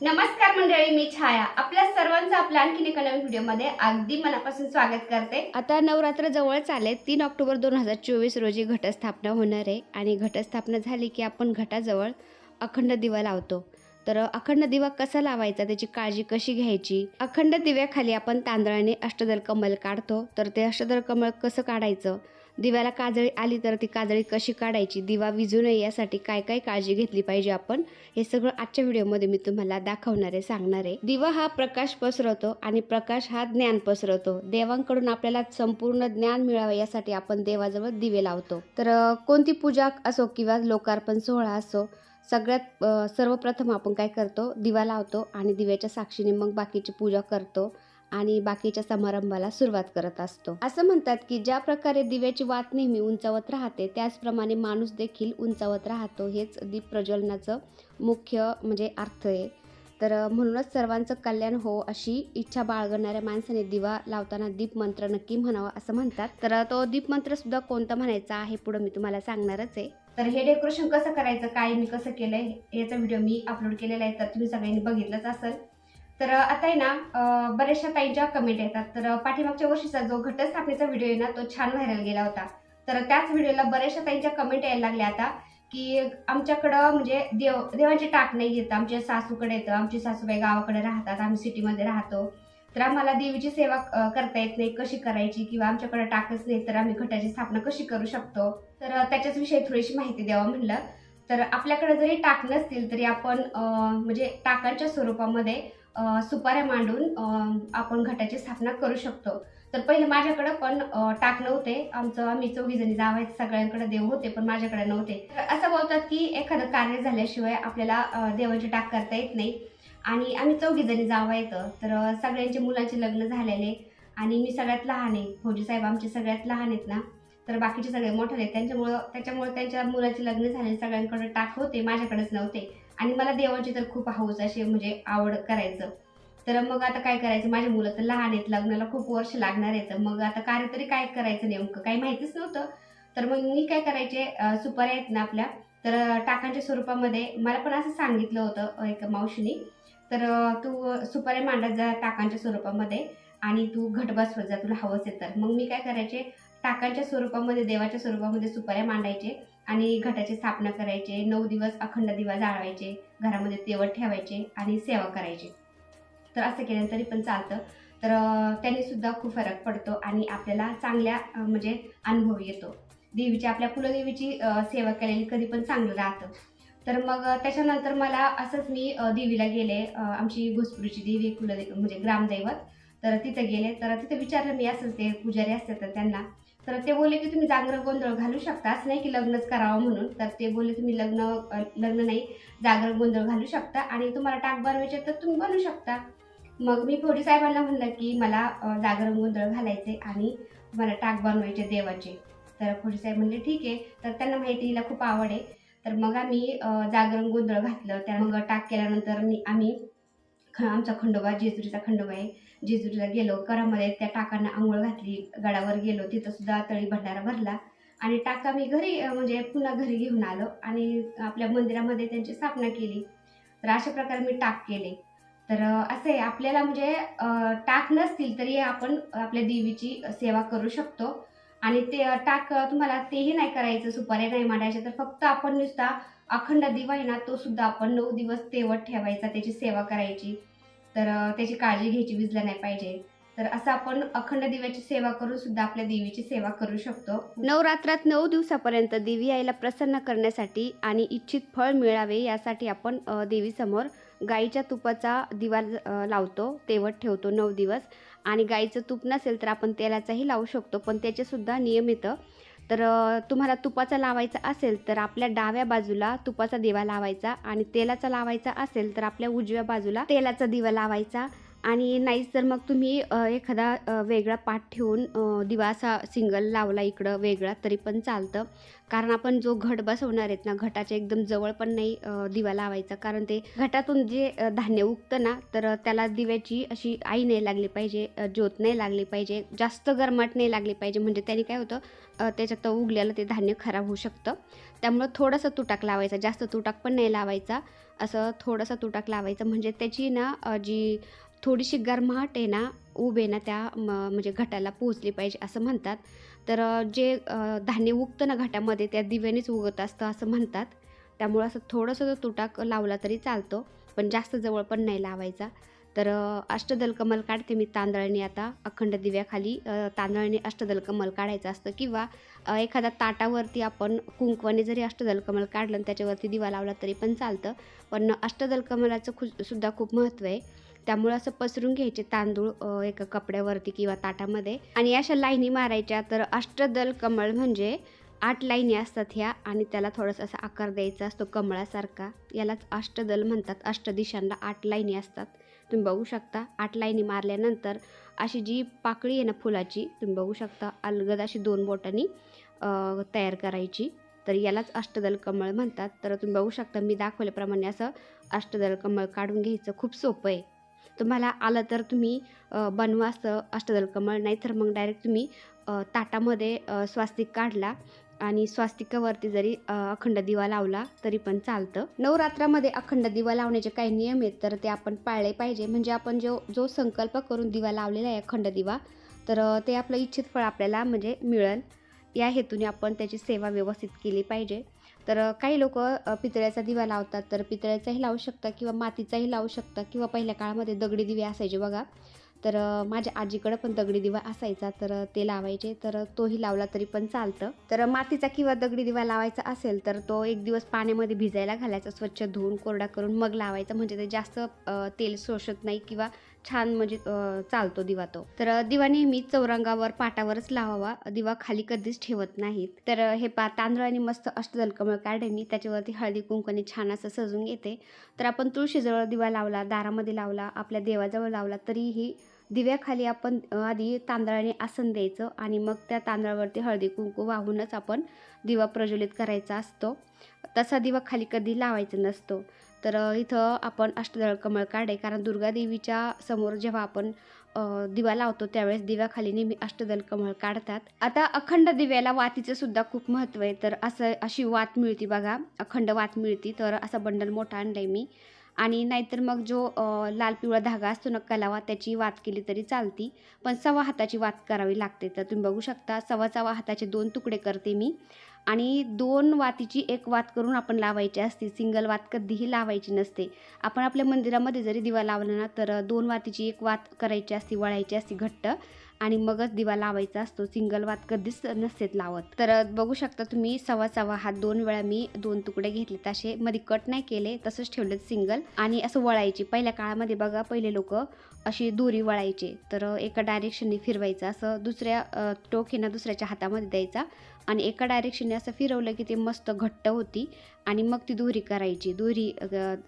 नमस्कार मंडळी मी छाया. आपल्या सर्वांचं आपल्या आणखीन एका नवीन व्हिडिओमध्ये अगदी मनापासून स्वागत करते. आता नवरात्र जवळच आले तीन ऑक्टोबर दोन हजार चोवीस रोजी घटस्थापना होणार आहे आणि घटस्थापना झाली की आपण घटाजवळ अखंड दिवा लावतो. तर अखंड दिवा कसा लावायचा त्याची काळजी कशी घ्यायची? अखंड दिव्याखाली आपण तांदळाने अष्टदल कमल काढतो. तर ते अष्टदल कमल कसं काढायचं? दिव्याला काजळी आली तर ती काजळी कशी काढायची? दिवा विजू नये यासाठी काय काय काळजी घेतली पाहिजे आपण? हे सगळं आजच्या व्हिडिओमध्ये मी तुम्हाला दाखवणार आहे सांगणार आहे. दिवा हा प्रकाश पसरवतो आणि प्रकाश हा ज्ञान पसरवतो. देवांकडून आपल्याला संपूर्ण ज्ञान मिळावे यासाठी आपण देवाजवळ दिवे लावतो. तर कोणती पूजा असो किंवा लोकार्पण सोहळा असो सगळ्यात सर्वप्रथम आपण काय करतो? दिवा लावतो आणि दिव्याच्या साक्षीने मग बाकीची पूजा करतो. आणि बाकीच्या समारंभाला सुरुवात करत असतो. असं म्हणतात की ज्या प्रकारे दिव्याची वात नेहमी उंचावत राहते त्याचप्रमाणे माणूस देखील उंचावत राहतो हेच दीप प्रज्वलनाचं मुख्य म्हणजे अर्थ आहे. तर म्हणूनच सर्वांचं कल्याण हो अशी इच्छा बाळगणाऱ्या माणसाने दिवा लावताना दीप मंत्र नक्की म्हणावा असं म्हणतात. तर तो दीप मंत्र सुद्धा कोणता म्हणायचा आहे पुढे मी तुम्हाला सांगणारच आहे. तर हे डेकोरेशन कसं करायचं काय मी कसं केलंय याचा व्हिडिओ मी अपलोड केलेला आहे तर तुम्ही सगळ्यांनी बघितलंच असेल. तर आता आहे ना बऱ्याचशा ताईंच्या कमेंट येतात तर पाठीमागच्या वर्षीचा जो घटस्थापनेचा व्हिडिओ आहे ना तो छान व्हायरल गेला होता. तर त्याच व्हिडिओला बऱ्याचशा ताईंच्या कमेंट यायला लागल्या आता की आमच्याकडं म्हणजे देव देवाची टाक नाही येत आमच्या सासूकडे येतं आमची सासूबाई गावाकडे राहतात आम्ही सिटीमध्ये राहतो. तर आम्हाला देवीची सेवा करता येत नाही कशी करायची किंवा आमच्याकडे टाकच नाही तर आम्ही घटाची स्थापना कशी करू शकतो? तर त्याच्याच विषयी थोडीशी माहिती द्यावं म्हणलं. तर आपल्याकडे जरी टाक नसतील तरी आपण म्हणजे टाकांच्या स्वरूपामध्ये सुपाऱ्या मांडून आपण घटाची स्थापना करू शकतो. तर पहिले माझ्याकडं पण टाक नव्हते. आमचं आम्ही चौघी जणी आहेत सगळ्यांकडे देव होते पण माझ्याकडे नव्हते. तर असं बोलतात की एखादं कार्य झाल्याशिवाय आपल्याला देवाची टाक करता येत नाही. आणि आम्ही चौघी जणी येतं तर सगळ्यांचे मुलांचे लग्न झालेले. आणि मी सगळ्यात लहान आहे. फौजी साहेब आमचे सगळ्यात लहान आहेत ना. तर बाकीचे सगळे मोठे आहेत. त्यांच्यामुळं त्याच्यामुळे त्यांच्या मुलाचे लग्न झाले सगळ्यांकडे टाक होते. माझ्याकडेच नव्हते. आणि मला देवाची तर खूप हौस अशी म्हणजे आवड करायचं. तर मग आता काय करायचं? माझ्या मुलं तर लहान आहेत लग्नाला खूप वर्ष लागणार आहेत. मग आता कार्य तरी काय करायचं नेमकं? काही माहितीच नव्हतं. तर मग मी काय करायचे? सुपाऱ्या आहेत ना आपल्या तर टाकांच्या स्वरूपामध्ये मला पण असं सांगितलं होतं एका मावशीने. तर तू सुपाऱ्या मांडत जा टाकांच्या स्वरूपामध्ये आणि तू घट बसवत जा तुला हवंच आहे तर. मग मी काय करायचे? टाकांच्या स्वरूपामध्ये देवाच्या स्वरूपामध्ये सुपाऱ्या मांडायचे. आणि घटाची स्थापना करायचे नऊ दिवस अखंड दिवा जाळवायचे घरामध्ये तेवत ठेवायचे आणि सेवा करायची. तर असं केलं तरी पण चालतं. तर अं, त्याने सुद्धा खूप फरक पडतो आणि आपल्याला चांगल्या म्हणजे अनुभव येतो. देवीची आपल्या कुलदेवीची सेवा केलेली कधी पण चांगलं राहतं. तर मग त्याच्यानंतर मला असंच मी देवीला गेले. आमची घोसपुरीची देवी कुलदेवी म्हणजे ग्रामदैवत. तर तिथं गेले. तर तिथं विचारलं मी असंच ते पुजारी असतात तर त्यांना. तर ते बोलले की तुम्ही जागरण गोंधळ घालू शकता असं नाही की लग्नच करावं म्हणून. तर ते बोलले तुम्ही लग्न लग्न नाही जागरण गोंधळ घालू शकता आणि तुम्हाला टाक बनवायचे तर तुम्ही बनवू शकता. मग मी फोडी साहेबांना म्हणलं की मला जागरण गोंधळ घालायचे आणि मला टाक बनवायचे देवाचे. तर फोडी साहेब म्हणले ठीक आहे. तर त्यांना माहिती हिला खूप आवड आहे. तर मग आम्ही जागरण गोंधळ घातलं. त्या मग टाक केल्यानंतर मी- आम्ही ख- आमचा खंडोबा जेजुरीचा खंडोबा आहे. जेजुरीला गेलो करामध्ये त्या टाकांना आंघोळ घातली गडावर गेलो तिथं सुद्धा तळी भंडारा भरला. आणि टाका मी घरी म्हणजे पुन्हा घरी घेऊन आलो आणि आपल्या मंदिरामध्ये त्यांची स्थापना केली. तर अशा प्रकारे मी टाक केले. तर असे आपल्याला म्हणजे टाक नसतील तरी आपण आपल्या देवीची सेवा करू शकतो. आणि ते टाक तुम्हाला तेही नाही करायचं सुपारे नाही मांडायचे तर फक्त आपण नुसता अखंड दिवा आहे ना तो सुद्धा आपण नऊ दिवस तेवत ठेवायचा त्याची सेवा करायची. तर त्याची काळजी घ्यायची विजला नाही पाहिजे. तर असं आपण अखंड दिव्याची सेवा करून सुद्धा आपल्या देवीची सेवा करू शकतो. नवरात्रात नऊ दिवसापर्यंत देवी आईला प्रसन्न करण्यासाठी आणि इच्छित फळ मिळावे यासाठी आपण देवीसमोर गाईच्या तुपाचा दिवा लावतो तेवट ठेवतो नऊ दिवस. आणि गाईचं तूप नसेल तर आपण तेलाचाही लावू शकतो पण त्याचे सुद्धा नियम येतं तर तुम्हाला तुपाचा लावायचा असेल तर आपल्या डाव्या बाजूला तुपाचा दिवा लावायचा आणि तेलाचा लावायचा असेल तर आपल्या उजव्या बाजूला तेलाचा दिवा लावायचा. आणि नाहीच तर मग तुम्ही एखादा वेगळा पाठ ठेवून दिवा असा सिंगल लावला इकडं वेगळा तरी पण चालतं. कारण आपण जो घट बसवणार आहेत ना घटाच्या एकदम जवळ पण नाही दिवा लावायचा. कारण ते घटातून जे धान्य उगतं ना तर त्याला दिव्याची अशी आई नाही लागली पाहिजे ज्योत नाही लागली पाहिजे जास्त गरमाट नाही लागली पाहिजे. म्हणजे त्याने काय होतं त्याच्यात उगलेलं ते धान्य खराब होऊ शकतं. त्यामुळं थोडंसं तुटाक लावायचा. जास्त तुटाक पण नाही लावायचा. असं थोडंसं तुटाक लावायचं. म्हणजे त्याची ना जी थोडीशी गरमाहट आहे ना ऊब आहे ना त्या म म्हणजे घटाला पोचली पाहिजे असं म्हणतात. तर जे धान्य उगतं ना घटामध्ये त्या दिव्यानेच उगत असतं असं म्हणतात. त्यामुळं असं थोडंसं तुटाक लावला तरी चालतो पण जास्त जवळ पण नाही लावायचा. तर अष्टदल कमल काढते मी तांदळाने आता. अखंड दिव्याखाली तांदळाने अष्टदल कमल काढायचं असतं किंवा एखाद्या ताटावरती आपण कुंकवाने जरी अष्टदल कमल काढलं आणि त्याच्यावरती दिवा लावला तरी पण चालतं. पण अष्टदल कमलाचं खु सुद्धा खूप महत्त्व आहे. त्यामुळं असं पसरून घ्यायचे तांदूळ एका कपड्यावरती किंवा ताटामध्ये. आणि अशा लाईनी मारायच्या तर अष्टदल कमळ म्हणजे आठ लाईनी असतात ह्या आणि त्याला थोडासा असा आकार द्यायचा असतो कमळासारखा. यालाच अष्टदल म्हणतात. अष्टदिशांना आठ लाईनी असतात. तुम्ही बघू शकता आठ लाईनी मारल्यानंतर अशी जी पाकळी आहे ना फुलाची तुम्ही बघू शकता अलगद अशी दोन बोटांनी तयार करायची. तर यालाच अष्टदल कमळ म्हणतात. तर तुम्ही बघू शकता मी दाखवल्याप्रमाणे असं अष्टदल कमळ काढून घ्यायचं खूप सोपं आहे. तुम्हाला आलं तर तुम्ही बनवास बनवा असं अष्टदल कमळ नाही तर मग डायरेक्ट तुम्ही ताटामध्ये स्वास्तिक काढला आणि स्वास्तिकावरती जरी अखंड दिवा लावला तरी पण चालतं. नवरात्रामध्ये अखंड दिवा लावण्याचे काही नियम आहेत तर ते आपण पाळले पाहिजे. म्हणजे आपण जो जो संकल्प करून दिवा लावलेला आहे अखंड दिवा तर ते आपलं इच्छित फळ आपल्याला म्हणजे मिळेल. या हेतूने आपण त्याची सेवा व्यवस्थित केली पाहिजे. तर काही लोक पितळ्याचा दिवा लावतात. तर पितळ्याचाही लावू शकता किंवा मातीचाही लावू शकता किंवा पहिल्या काळामध्ये दगडी दिवे असायचे बघा. तर माझ्या आजीकडं पण दगडी दिवा असायचा. तर ते लावायचे. तर तोही लावला तरी पण चालतं. तर मातीचा किंवा दगडी दिवा लावायचा असेल तर तो एक दिवस पाण्यामध्ये भिजायला घालायचा. स्वच्छ धुवून कोरडा करून मग लावायचा. म्हणजे ते जास्त तेल शोषत नाही किंवा छान म्हणजे चालतो दिवा तो. तर दिवा नेहमी चौरंगावर पाटावरच लावावा. दिवा खाली कधीच ठेवत नाहीत. तर हे पा तांदळाने मस्त अष्टदल कमळ काढे मी. त्याच्यावरती हळदी कुंकवाने छान असं सजून घेते. तर आपण तुळशीजवळ दिवा लावला दारामध्ये लावला आपल्या देवाजवळ लावला तरीही दिव्याखाली आपण आधी तांदळाने आसन द्यायचं आणि मग त्या तांदळावरती हळदी कुंकू वाहूनच आपण दिवा प्रज्वलित करायचा असतो. तसा दिवा खाली कधी लावायचा नसतो. तर इथं आपण अष्टदळ कमळ काढे. कारण दुर्गादेवीच्या समोर जेव्हा आपण दिवा लावतो त्यावेळेस दिव्याखाली नेहमी अष्टदल कमळ काढतात. आता अखंड दिव्याला वातीचं सुद्धा खूप महत्त्व आहे. तर असं अशी वात मिळती बघा. अखंड वात मिळती. तर असा बंडल मोठा आणलाय मी. आणि नाहीतर मग जो लाल पिवळा धागा असतो ना कलावा त्याची वात केली तरी चालती. पण सव्वा हाताची वात करावी लागते. तर तुम्ही बघू शकता सव्वा सव्वा हाताचे दोन तुकडे करते मी. आणि दोन वातीची एक वात करून आपण लावायची असते. सिंगल वात कधीही लावायची नसते. आपण आपल्या मंदिरामध्ये जरी दिवा लावला ना तर दोन वातीची एक वात करायची असते वळायची असते घट्ट. आणि मगच दिवा लावायचा असतो. सिंगल वात कधीच नसतेत लावत. तर बघू शकता तुम्ही सव्वा सव्वा हात दोन वेळा मी दोन तुकडे घेतले तसे मध्ये कट नाही केले तसंच ठेवलेत सिंगल. आणि असं वळायची. पहिल्या काळामध्ये बघा पहिले लोक अशी दोरी वळायचे. तर एका डायरेक्शनने फिरवायचं. असं दुसऱ्या टोकेनं टोक ना दुसऱ्याच्या हातामध्ये द्यायचा. आणि एका डायरेक्शनने असं फिरवलं की ते मस्त घट्ट होती. आणि मग ती दोरी करायची. दोरी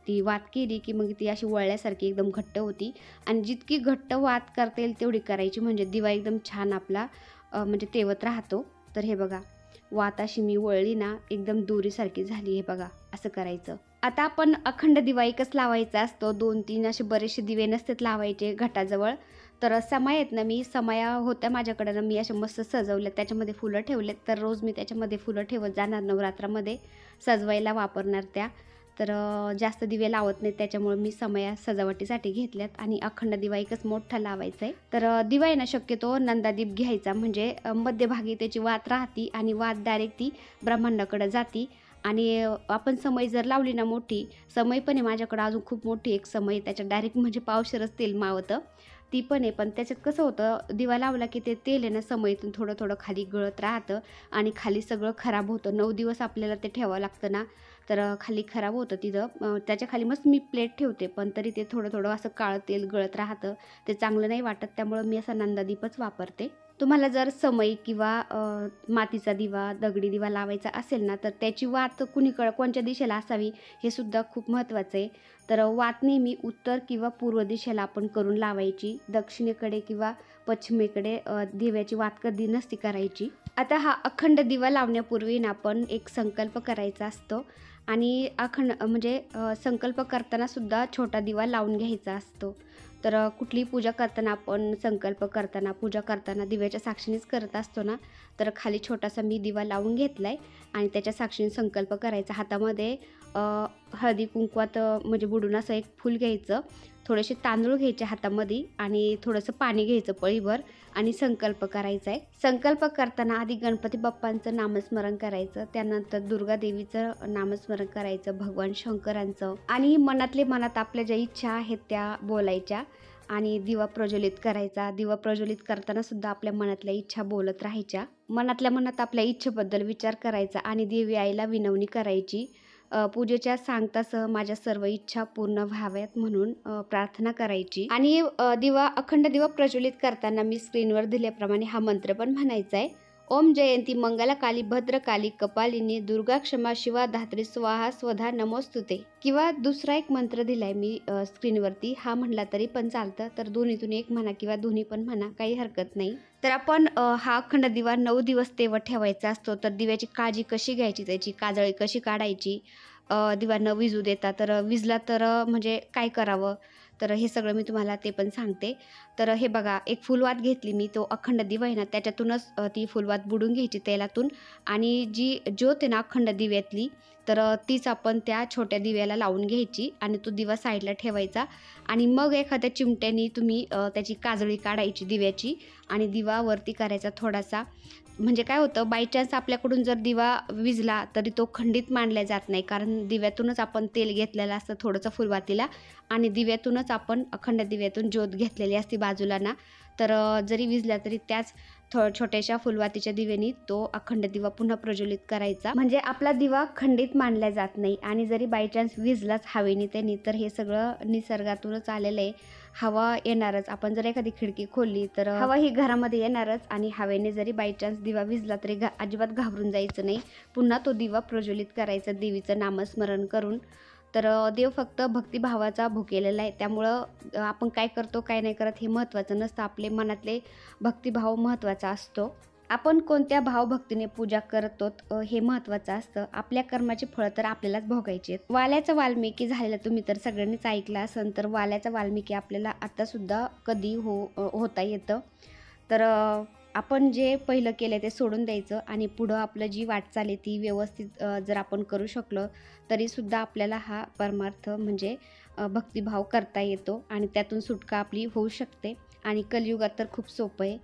ती वात केली की मग ती अशी वळल्यासारखी एकदम घट्ट होती. आणि जितकी घट्ट वात करता येईल तेवढी करायची. म्हणजे दिवा एकदम छान आपला म्हणजे तेवत राहतो. तर हे बघा वात अशी मी वळली ना एकदम दोरीसारखी झाली हे बघा असं करायचं. आता आपण अखंड दिवा एकच लावायचा असतो. दोन तीन असे बरेचसे दिवे नसतात लावायचे घटाजवळ. तर समय आहेत ना मी समया होत्या माझ्याकडं ना मी अशा मस्त सजवल्या त्याच्यामध्ये फुलं ठेवलेत. तर रोज मी त्याच्यामध्ये फुलं ठेवत जाणार नवरात्रामध्ये सजवायला वापरणार त्या. तर जास्त दिवे लावत नाहीत त्याच्यामुळे मी समया सजावटीसाठी घेतल्यात. आणि अखंड दिवा एकच मोठा लावायचा आहे तर दिवा आहे ना शक्यतो नंदादीप घ्यायचा. म्हणजे मध्यभागी त्याची वात राहती आणि वात डायरेक्ट ती ब्रह्मांडाकडं जाती. आणि आपण समय जर लावली ना मोठी समय पण आहे माझ्याकडं अजून खूप मोठी एक समय त्याच्यात डायरेक्ट म्हणजे पावशरच तेल मावतं. ती पण आहे. पण त्याच्यात कसं होतं दिवा लावला की ते तेल आहे ना समईतून थोडं थोडं खाली गळत राहतं आणि खाली सगळं खराब होतं. नऊ दिवस आपल्याला ते ठेवावं लागतं ना. तर खाली खराब होतं तिथं. त्याच्याखाली त्याच्याखाली मस्त मी प्लेट ठेवते पण तरी ते थोडं थोडं असं काळं तेल गळत राहतं. ते चांगलं नाही वाटत त्यामुळं मी असा नंदादीपच वापरते. तुम्हाला जर समई किंवा मातीचा दिवा दगडी दिवा लावायचा असेल ना तर त्याची वात कुणीकडं कोणत्या दिशेला असावी हे सुद्धा खूप महत्त्वाचं आहे तर वात नेहमी उत्तर किंवा पूर्व दिशेला आपण करून लावायची दक्षिणेकडे किंवा पश्चिमेकडे दिव्याची वात कधी नसती करायची. आता हा अखंड दिवा लावण्यापूर्वी ना आपण एक संकल्प करायचा असतो आणि अखंड म्हणजे संकल्प करताना सुद्धा छोटा दिवा लावून घ्यायचा असतो. तर कुठलीही पूजा करताना आपण संकल्प करताना पूजा करताना दिव्याच्या साक्षीनेच करत असतो ना तर खाली छोटासा मी दिवा लावून घेतला आहे आणि त्याच्या साक्षीने संकल्प करायचा. हातामध्ये हळदी कुंकवात म्हणजे बुडून असं एक फूल घ्यायचं. थोडेसे तांदूळ घ्यायचे हातामध्ये आणि थोडंसं पाणी घ्यायचं पळीभर आणि संकल्प करायचा आहे संकल्प करताना आधी गणपती बाप्पांचं नामस्मरण करायचं. त्यानंतर दुर्गा देवीचं नामस्मरण करायचं भगवान शंकरांचं आणि मनातले मनात आपल्या ज्या इच्छा आहेत त्या बोलायच्या. आणि दिवा प्रज्वलित करायचा. दिवा प्रज्वलित करताना सुद्धा आपल्या मनातल्या इच्छा बोलत राहायच्या. मनातल्या मनात आपल्या इच्छेबद्दल विचार करायचा आणि देवी आईला विनवणी करायची. पूजेच्या सांगतासह माझ्या सर्व इच्छा पूर्ण व्हाव्यात म्हणून प्रार्थना करायची. आणि दिवा अखंड दिवा प्रज्वलित करताना मी स्क्रीनवर दिल्याप्रमाणे हा मंत्र पण म्हणायचा आहे ओम जयंती मंगलाकाली भद्रकाली कपालिनी दुर्गा क्षमा शिवा धात्री स्वाहा स्वधा नमोस्तुते. किंवा दुसरा एक मंत्र दिलाय मी स्क्रीनवरती. हा म्हणला तरी पण चालतं. तर दोन्हीतून एक म्हणा किंवा दोन्ही पण म्हणा काही हरकत नाही. तर आपण हा अखंड दिवा नऊ दिवस तेवत ठेवायचा असतो. तर दिव्याची काळजी कशी घ्यायची त्याची? काजळी कशी काढायची? दिवा न विजू देता तर विजला तर म्हणजे काय करावं? तर हे सगळं मी तुम्हाला ते पण सांगते. तर हे बघा एक फुलवात घेतली मी तो अखंड दिवा आहे ना त्याच्यातूनच ती फुलवात बुडून घ्यायची तेलातून. आणि जी ज्योत आहे ना अखंड दिव्यातली तर तीच आपण त्या छोट्या दिव्याला लावून घ्यायची आणि तो दिवा साईडला ठेवायचा. आणि मग एखाद्या चिमट्याने तुम्ही त्याची काजळी काढायची दिव्याची आणि दिवा वरती करायचा थोडासा. म्हणजे काय होतं बाय चान्स आपल्याकडून जर दिवा विजला तरी तो खंडित मानला जात नाही. कारण दिव्यातूनच आपण तेल घेतलेलं असतं थोडंसं फुलवातीला आणि दिव्यातूनच आपण अखंड दिव्यातून ज्योत घेतलेली असते बाजूला ना. तर जरी विजला तरी त्याच थो छोट्याशा फुलवातीच्या दिव्यानी तो अखंड दिवा पुन्हा प्रज्वलित करायचा. म्हणजे आपला दिवा खंडित मानला जात नाही आणि जरी बाय चान्स विजलाच हवेनी त्यांनी तर हे सगळं निसर्गातूनच आलेलं आहे. हवा येणारच. आपण जर एखादी खिडकी खोलली तर हवा ही घरामध्ये येणारच आणि हवेने जरी बाय चान्स दिवा विजला तरी घा अजिबात घाबरून जायचं नाही. पुन्हा तो दिवा प्रज्वलित करायचा देवीचं नामस्मरण करून. तर देव फक्त भक्तिभावाचा भुकेलेला आहे. त्यामुळं आपण काय करतो काय नाही करत हे महत्त्वाचं नसतं. आपले मनातले भक्तिभाव महत्त्वाचा असतो. आपण कोणत्या भावभक्तीने पूजा करतो हे महत्त्वाचं असतं. आपल्या कर्माची फळं तर आपल्यालाच भोगायची आहेत. वाल्याचा वाल्मिकी झालेला तुम्ही तर सगळ्यांनीच ऐकला असन तर वाल्याचा वाल्मिकी आपल्याला आत्तासुद्धा कधी हो होता येतं. तर आपण जे पहिलं केलं ते सोडून द्यायचं आणि पुढं आपलं जी वाटचाल आहे ती व्यवस्थित जर आपण करू शकलो तरीसुद्धा आपल्याला हा परमार्थ म्हणजे भक्तिभाव करता येतो आणि त्यातून सुटका आपली होऊ शकते. आणि कलियुगात तर खूप सोपं आहे.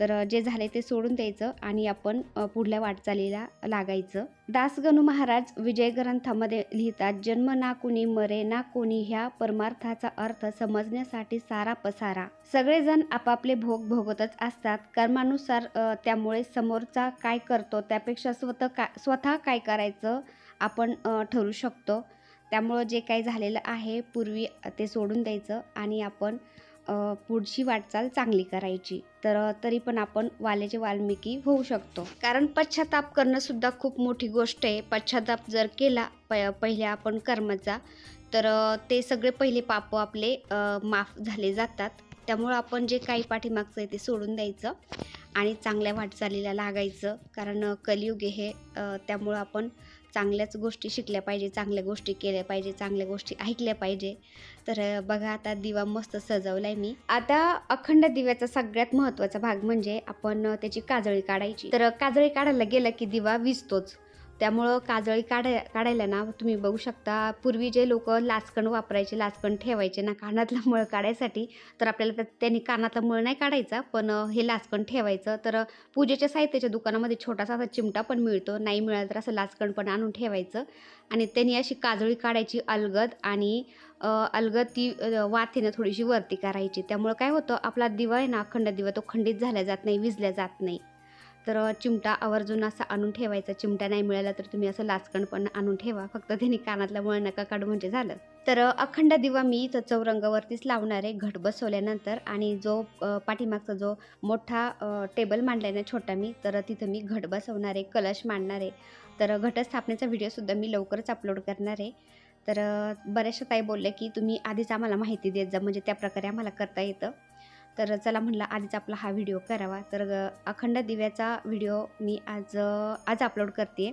तर जे झाले ते सोडून द्यायचं आणि आपण पुढल्या वाटचालीला लागायचं. दासगणू महाराज विजय ग्रंथामध्ये लिहितात जन्म ना कोणी मरे ना कोणी ह्या परमार्थाचा अर्थ समजण्यासाठी सारा पसारा. सगळेजण आपापले भोग भोगतच असतात. कर्मानुसार त्यामुळे समोरचा काय करतो त्यापेक्षा स्वतः का स्वतः काय करायचं आपण ठरू शकतो. त्यामुळं जे काही झालेलं आहे पूर्वी ते सोडून द्यायचं आणि आपण पुढची वाटचाल चांगली करायची. तर तरी पण आपण वाल्याचे वाल्मिकी होऊ शकतो. कारण पश्चाताप करणं सुद्धा खूप मोठी गोष्ट आहे. पश्चाताप जर केला प पहिल्या आपण कर्माचा तर ते सगळे पहिले पाप आपले माफ झाले जातात. त्यामुळं आपण जे काही पाठीमागचं आहे ते सोडून द्यायचं आणि चांगल्या वाटचालीला लागायचं. कारण अ, कलियुग हे त्यामुळं आपण चांगल्याच गोष्टी शिकल्या पाहिजे चांगल्या गोष्टी केल्या पाहिजे चांगल्या गोष्टी ऐकल्या पाहिजे. तर बघा आता दिवा मस्त सजवलाय मी. आता अखंड दिव्याचा सगळ्यात महत्त्वाचा भाग म्हणजे आपण त्याची काजळी काढायची. तर काजळी काढायला गेलं की दिवा विजतोच. त्यामुळं काजळी काढाय काढायला ना तुम्ही बघू शकता पूर्वी जे लोक लाचकण वापरायचे लाचकण ठेवायचे ना कानातला मळ काढायसाठी तर आपल्याला त्या- त्यांनी कानातला मळ नाही काढायचा पण हे लाचकण ठेवायचं. तर पूजेच्या साहित्याच्या दुकानामध्ये छोटासा असा चिमटा पण मिळतो नाही मिळाला तर असं लाचकण पण आणून ठेवायचं. आणि त्यांनी अशी काजळी काढायची अलगद आणि अलगद ती अ, थोडीशी वरती करायची. त्यामुळं काय होतं आपला दिवा आहे ना अखंड दिवा तो खंडित झाला जात नाही विजल्या जात नाही. तर चिमटा आवर्जून असा आणून ठेवायचा. चिमटा नाही मिळाला तर तुम्ही असं लाचकण पण आणून ठेवा. फक्त त्यांनी कानातला मुळ नका काढू म्हणजे झालं. तर अखंड दिवा मी इथं चौरंगावरतीच लावणार आहे घट बसवल्यानंतर आणि जो पाठीमागचा जो मोठा टेबल मांडला आहे ना छोटा मी तर तिथं मी घट बसवणार आहे कलश मांडणार आहे. तर घटस्थापनेचा व्हिडिओसुद्धा मी लवकरच अपलोड करणार आहे. तर बऱ्याचशा ताई बोलल्या की तुम्ही आधीच आम्हाला माहिती देत जा म्हणजे त्या प्रकारे आम्हाला करता येतं. तर चला म्हणलं आधीच आपला हा व्हिडिओ करावा. तर अखंड दिव्याचा व्हिडिओ मी आज आज अपलोड करते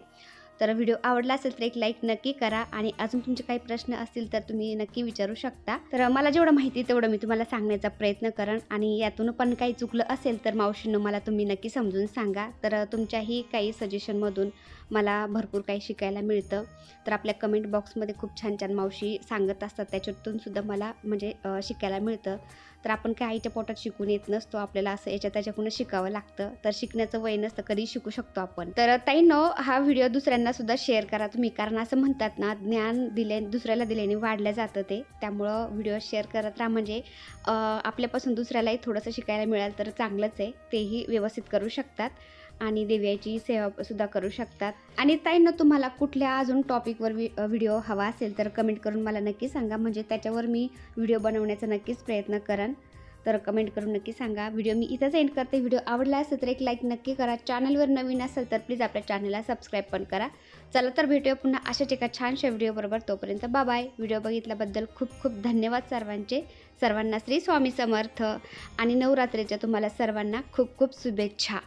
तर व्हिडिओ आवडला असेल तर एक लाईक नक्की करा आणि अजून तुमचे काही प्रश्न असतील तर तुम्ही नक्की विचारू शकता. तर मला जेवढं माहिती आहे तेवढं मी तुम्हाला सांगण्याचा प्रयत्न करेन आणि यातून पण काही चुकलं असेल तर मावशीनं मला तुम्ही नक्की समजून सांगा. तर तुमच्याही काही सजेशनमधून मला भरपूर काही शिकायला मिळतं. तर आपल्या कमेंट बॉक्समध्ये खूप छान छान मावशी सांगत असतात. त्याच्यातून सुद्धा मला म्हणजे शिकायला मिळतं. तर आपण काय आईच्या पोटात शिकून येत नसतो. आपल्याला असं याच्या त्याच्याकडून शिकावं लागतं. तर शिकण्याचं वय नसतं कधी शिकू शकतो आपण. तर ताईनो हा व्हिडिओ दुसऱ्यांना सुद्धा शेअर करा तुम्ही. कारण असं म्हणतात ना ज्ञान दिले दुसऱ्याला दिल्याने वाढलं जातं ते. त्यामुळं व्हिडिओ शेअर करत राहा. म्हणजे आपल्यापासून दुसऱ्यालाही थोडंसं शिकायला मिळालं तर चांगलंच आहे. तेही व्यवस्थित करू शकतात. आणि देव्याची सेवा सुद्धा करू शकतात. आणि ताईंना तुम्हाला कुठल्या अजून टॉपिकवर व्हिडिओ हवा असेल तर कमेंट करून मला नक्की सांगा. म्हणजे त्याच्यावर मी व्हिडिओ बनवण्याचा नक्कीच प्रयत्न करेन. तर कमेंट करून नक्की सांगा. व्हिडिओ मी इथंच एंड करते. व्हिडिओ आवडला असेल तर एक लाईक नक्की करा. चॅनलवर नवीन असेल तर प्लीज आपल्या चॅनलला सबस्क्राईब पण करा. चला तर भेटूया पुन्हा अशाच एका छानशा व्हिडिओबरोबर तोपर्यंत बाबाय व्हिडिओ बघितल्याबद्दल खूप खूप धन्यवाद सर्वांचे. सर्वांना श्री स्वामी समर्थ. आणि नवरात्रीच्या तुम्हाला सर्वांना खूप खूप शुभेच्छा.